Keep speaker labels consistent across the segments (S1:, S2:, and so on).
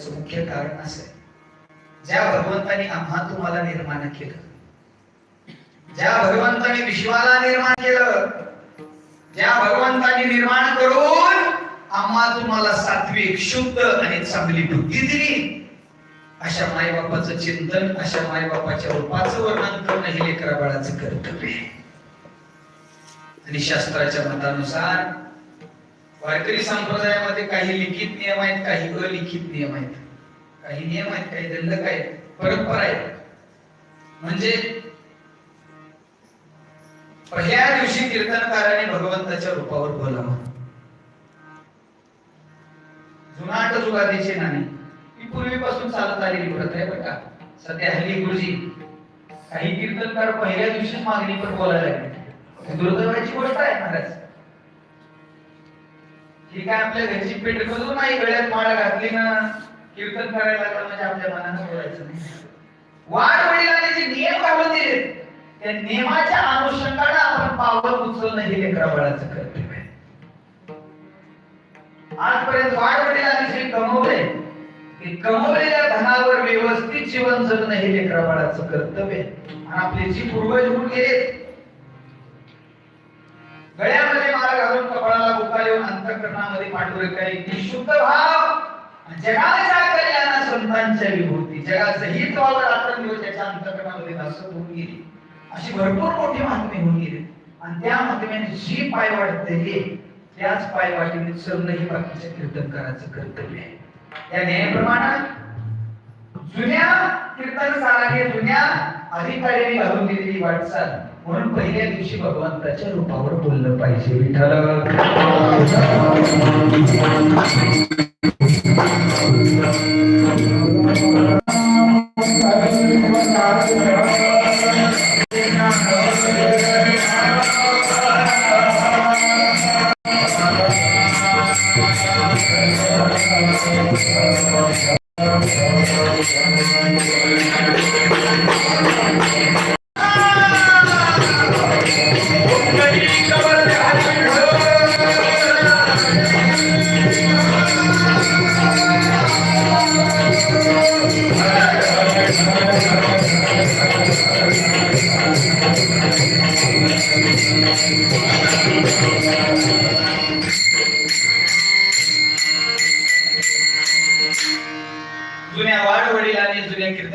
S1: त्याचं मुख्य कारण असं. आहे ज्या भगवंताने आम्हा तुम्हाला निर्माण केलं ज्या भगवंताने विश्वाला निर्माण केलं ज्या भगवंताने निर्माण करून आम्हा तुम्हाला सात्विक शुद्ध आणि चांगली बुद्धी दिली अशा मायबापाचं चिंतन अशा मायबापाच्या रूपाचं वर्णन करणं हे लेकरा बाळाचं कर्तव्य आहे. आणि शास्त्राच्या मतानुसार वारकरी संप्रदायामध्ये काही लिखित नियम आहेत काही अलिखित नियम आहेत. काही नियम आहेत काही दंडक आहेत परंपरा आहेत. म्हणजे पहिल्या दिवशी कीर्तनकाराने भगवंताच्या रूपावर बोलावं जुनाट जुगादीचे नाणी. ही पूर्वीपासून चालत आलेली प्रथा आहे बघा. सध्या हल्ली गुरुजी काही कीर्तनकार पहिल्या दिवशी मागणी पण बोलायला लागले. दुर्दैवाची गोष्ट आहे महाराज. ही काय आपल्या घरची पेट करून नाही गळ्यात माळ घातली ना? कीर्तन करायला लागलं म्हणजे आपल्या मनानं बोलायचं नाही. वाढ वडिलांनी जे नियम घालून दिले त्या नियमाच्या अनुषंगाने आपण पावलं उचलणं हे लेकरा बाळाचं कर्तव्य आहे. आजपर्यंत वाढ वडिलांनी जे कमवले ते कमवलेल्या धनावर व्यवस्थित जीवन जगणं हे लेकरा बाळाचं कर्तव्य आहे. आणि आपले जी पूर्वज होऊन गेले गळ्यामध्ये घालून कपाळाला बुका येऊन अंतकरणामध्ये पांडुरंगाने निशुद्ध भाव. जगाच्या कल्याण संतांच्या विभूती. जगाचं हित व्हावं रात्र दिवस त्याच्या अंतकरणामध्ये भासत होऊन गेली. अशी भरपूर मोठी महात्मे होऊन गेली. आणि त्या महात्म्याने जी पाय वाढते त्याच पाय वाटेने चरणं ही कीर्तन करायचं कर्तव्य आहे. या न्यायाप्रमाणे जुन्या कीर्तन कीर्तनकाराने जुन्या अधिकाऱ्यांनी घालून दिलेली वाटचाल म्हणून पहिल्या दिवशी भगवंताच्या रूपावर बोललं पाहिजे विठ्ठल.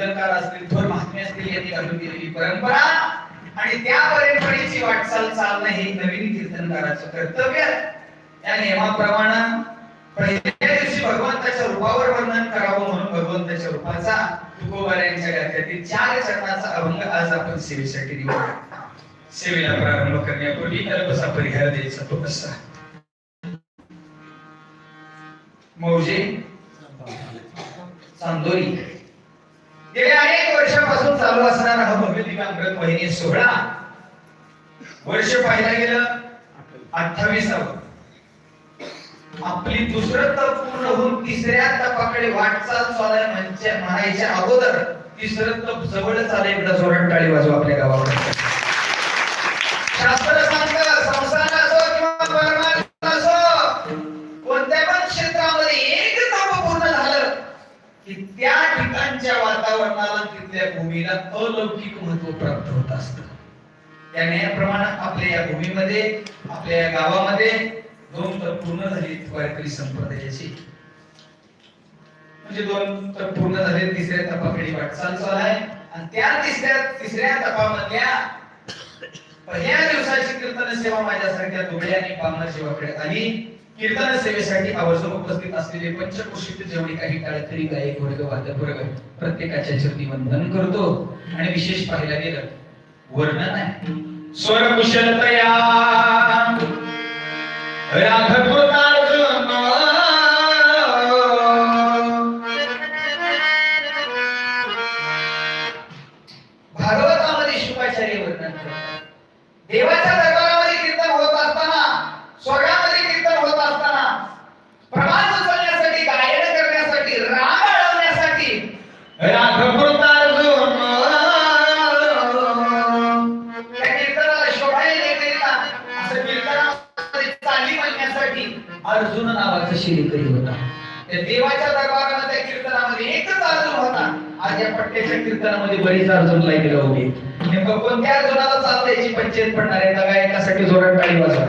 S1: जुन्या असतील थोर महात्मे असतील यांनी घालून दिलेली परंपरा आणि त्या परंपरेची वाटचाल चालणं हे नवीन कीर्तनकाराचं कर्तव्य त्या नियमाप्रमाणे पहिल्या दिवशी भगवंताच्या रूपावर वर्णन करावं म्हणून भगवंताच्या रूपाचा तुकोबाऱ्यांच्या गाथ्यातील चार चरणाचा अभंग आज आपण सेवेसाठी निवड. सेवेला प्रारंभ करण्यापूर्वी अल्पसा परिहार द्यायचा तो कसा? मौजे चांदोरी. गेल्या अनेक वर्षापासून चालू असणारा हा भव्य दिव्यांगत वहिनी सोहळा. वर्ष पाहिलं गेलं अठ्ठावीसावं. आपली दुसरं तप पूर्ण होऊन तिसऱ्या तपाकडे वाटचाल चालू आहे म्हणजे म्हणायच्या अगोदर तिसरं तप जवळच आलं एकदा जोरात टाळी वाजू आपल्या गावाकडे अलौकिक महत्त्व प्राप्त होत असत. त्या न्यायाप्रमाणे आपल्या या भूमीमध्ये आपल्या या गावामध्ये दोन तर पूर्ण झाली वारकरी संप्रदायाची. म्हणजे दोन तर पूर्ण झाले तिसऱ्या तपाकडे वाटचाल चालू आहे. आणि त्या तिसऱ्या तिसऱ्या तपामधल्या पहिल्या दिवसाची कीर्तन सेवा माझ्यासारख्या दुबळ्या आणि पामर सेवाकडे आली. कीर्तन सेवेसाठी आवर्जून उपस्थित असलेले पंचकृषीत जेवढे काही काळकरी गायक वर्ग वादक वर्ग प्रत्येकाच्या चरणी वंदन करतो. आणि विशेष पाहायला गेलं वर्णन आहे. स्वर कुशलतया भागवतामध्ये शुकाचार्य वर्णन करतात. देवाच्या असं कीर्तनामध्ये होता? त्या देवाच्या दरबारामध्ये त्या कीर्तनामध्ये एकच अर्जुन होता. आज या पट्ट्याच्या कीर्तनामध्ये बरीच अर्जुन गेलं उभी. नेमकं कोणत्या अर्जुनाला चालतं याची पंचायत पडणार आहे? बघा एकासाठी जोरात टाळी वाजवा.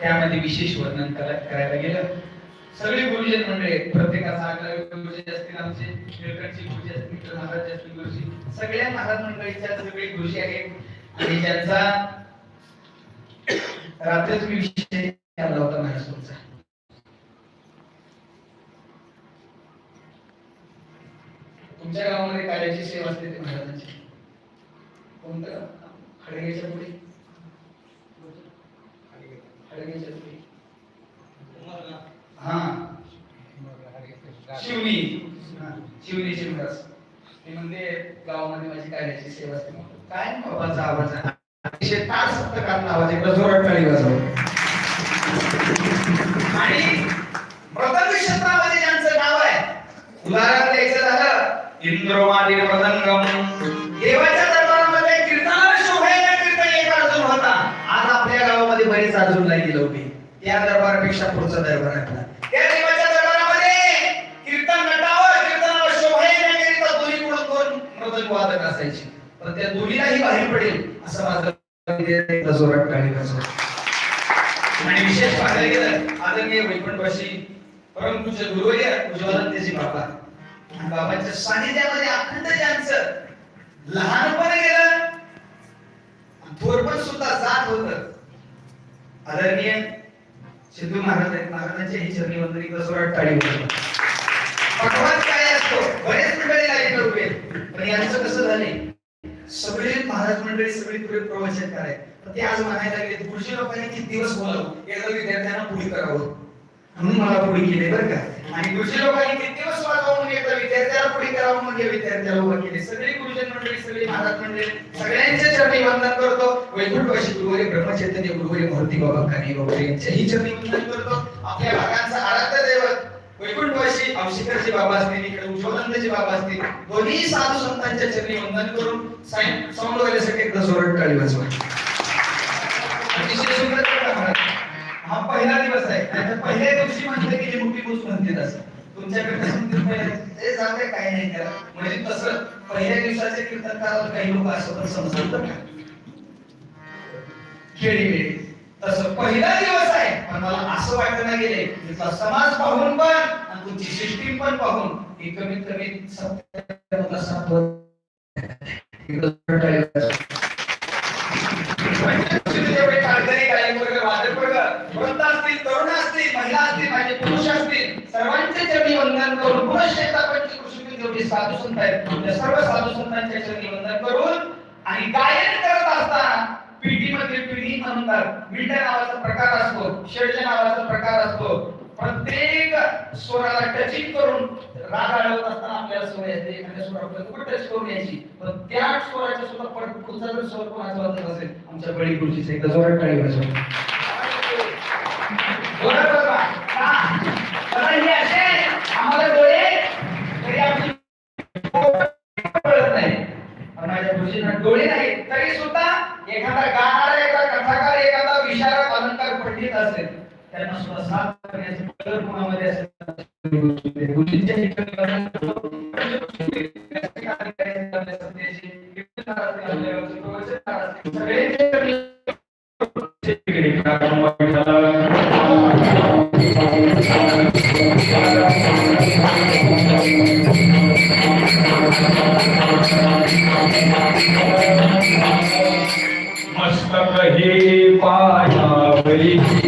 S1: त्यामध्ये विशेष वर्णन करायला गेलं. सगळी गुरुजन मंडळी प्रत्येकाचा आग्रह गुरुजी असतील आमचे निळकंठचे गुरुजी असतील महाराज असतील गुरुजी. सगळ्या महाराज मंडळीच्या सगळे गुरुजी आहेत. आणि ज्यांचा रात्रीच मी विषय आला होता माझ्यासमोरचा तुमच्या गावामध्ये कार्याची सेवा असते ते महाराजांची. कोणतं? गाव? खडगेच्या पुढे? खडगेच्या पुढे. हा. शिवनी. शिवनी शिवदास ते म्हणजे गावामध्ये माझी कार्याची सेवा असते. काय बाबाचा आवाज आहे? अतिशय तार सप्तकातला आवाज एकदा जोरात टाळी वाजव आणि मृदंग क्षेत्रामध्ये ज्यांचं नाव आहे उदाहरण द्यायचं झालं इंद्रोमादी मृदंगम. देवाच्या दरबारामध्ये कीर्तनाला शोभायला कीर्तन एक अर्जुन होता. आज आपल्या गावामध्ये बरीच अर्जुन नाही लागली होती त्या दरबारापेक्षा पुढचा दरबार आहे आपला त्या देवाच्या दरबारामध्ये कीर्तन नटावर कीर्तनाला शोभायला कीर्तन दोन्ही पुढे दोन मृदंग वादक असायचे. पण त्या दोन्हीलाही बाहेर पडेल असं माझं आणि विशेष पाहायला गेलं आदरणीय गुरुवर्य बाबा. बाबांच्या सानिध्यामध्ये अखंड ज्यांचं लहानपण गेलं थोरपण सुद्धा जात होत. आदरणीय सिद्धू महाराज आहेत महाराजांच्या ही चरणी वंदनी कसोरात टाळी होती पटवात काय असतो बरेच मंडळी लागले उभे पण यांचं कसं झालंय सगळे महाराज मंडळी सगळी पुढे प्रवचन कराय पण ते आज म्हणायला लागले पुढचे लोकांनी किती दिवस बोलावं? एकदा विद्यार्थ्यांना पुढे करावं. म्हणून मला पुढे केले बरं का. आणि गुरुजी लोकांनी किती दिवस वाजवा म्हणून एकदा विद्यार्थ्याला पुढे करावं म्हणजे विद्यार्थ्याला उभं केले. सगळी गुरुजन मंडळी सगळी महाराज मंडळी सगळ्यांच्या चरणी वंदन करतो. वैकुंठ वशी गुरुवारी ब्रह्मचैतन्य गुरुवारी मूर्ती बाबा कानी बाबा यांच्याही चरणी वंदन करतो. आपल्या भागांचा आराध्य देव वैकुंठवासी बाबा असतील इकडे उज्ज्वलंतचे बाबा असतील दोन्ही साधू संतांच्या चरणी वंदन करून साईन साऊंड वाल्यासाठी एकदा सोरट टाळी वाजवा अतिशय सुंदर हा पहिला दिवस आहे. त्याच्या पहिल्या दिवशी म्हटलं की हे मोठी गोष्ट म्हणते असं तुमच्याकडे कसं म्हणतील पहिल्या काही नाही त्याला. म्हणजे तसं पहिल्या दिवसाचे कीर्तनकाराला काही लोक असं पण समजतात का खेळी खेळी तसं पहिला दिवस आहे पण मला असं वाटणं गेले तिथला समाज पाहून पण आणि तुमची सिस्टीम पण पाहून कमीत कमी सत्य सात जेवढे काळकरी गायकवर्ग वादकवर्ग वृद्ध असतील तरुण असतील महिला असतील माझे पुरुष असतील सर्वांचे चरणी वंदन करून पुरुष शेतापंच कृषी जेवढे साधू संत आहेत त्या सर्व साधू संतांच्या चरणी वंदन करून आणि गायन करत असताना पिढी मध्ये पिढी म्हणतात नावाचा प्रकार असतो षडज नावाचा प्रकार असतो. प्रत्येक स्वराला टचिंग करून राग आळवत असताना आपल्याला सवय असते एखाद्या स्वर आपल्याला टच करून यायची. पण त्या स्वराच्या सुद्धा पुढचा जर स्वर कोणाचा वाजत असेल आमच्या बळी गुरुजीचा एकदा जोरात टाळी वाजवा
S2: मस्तक हे पायावरी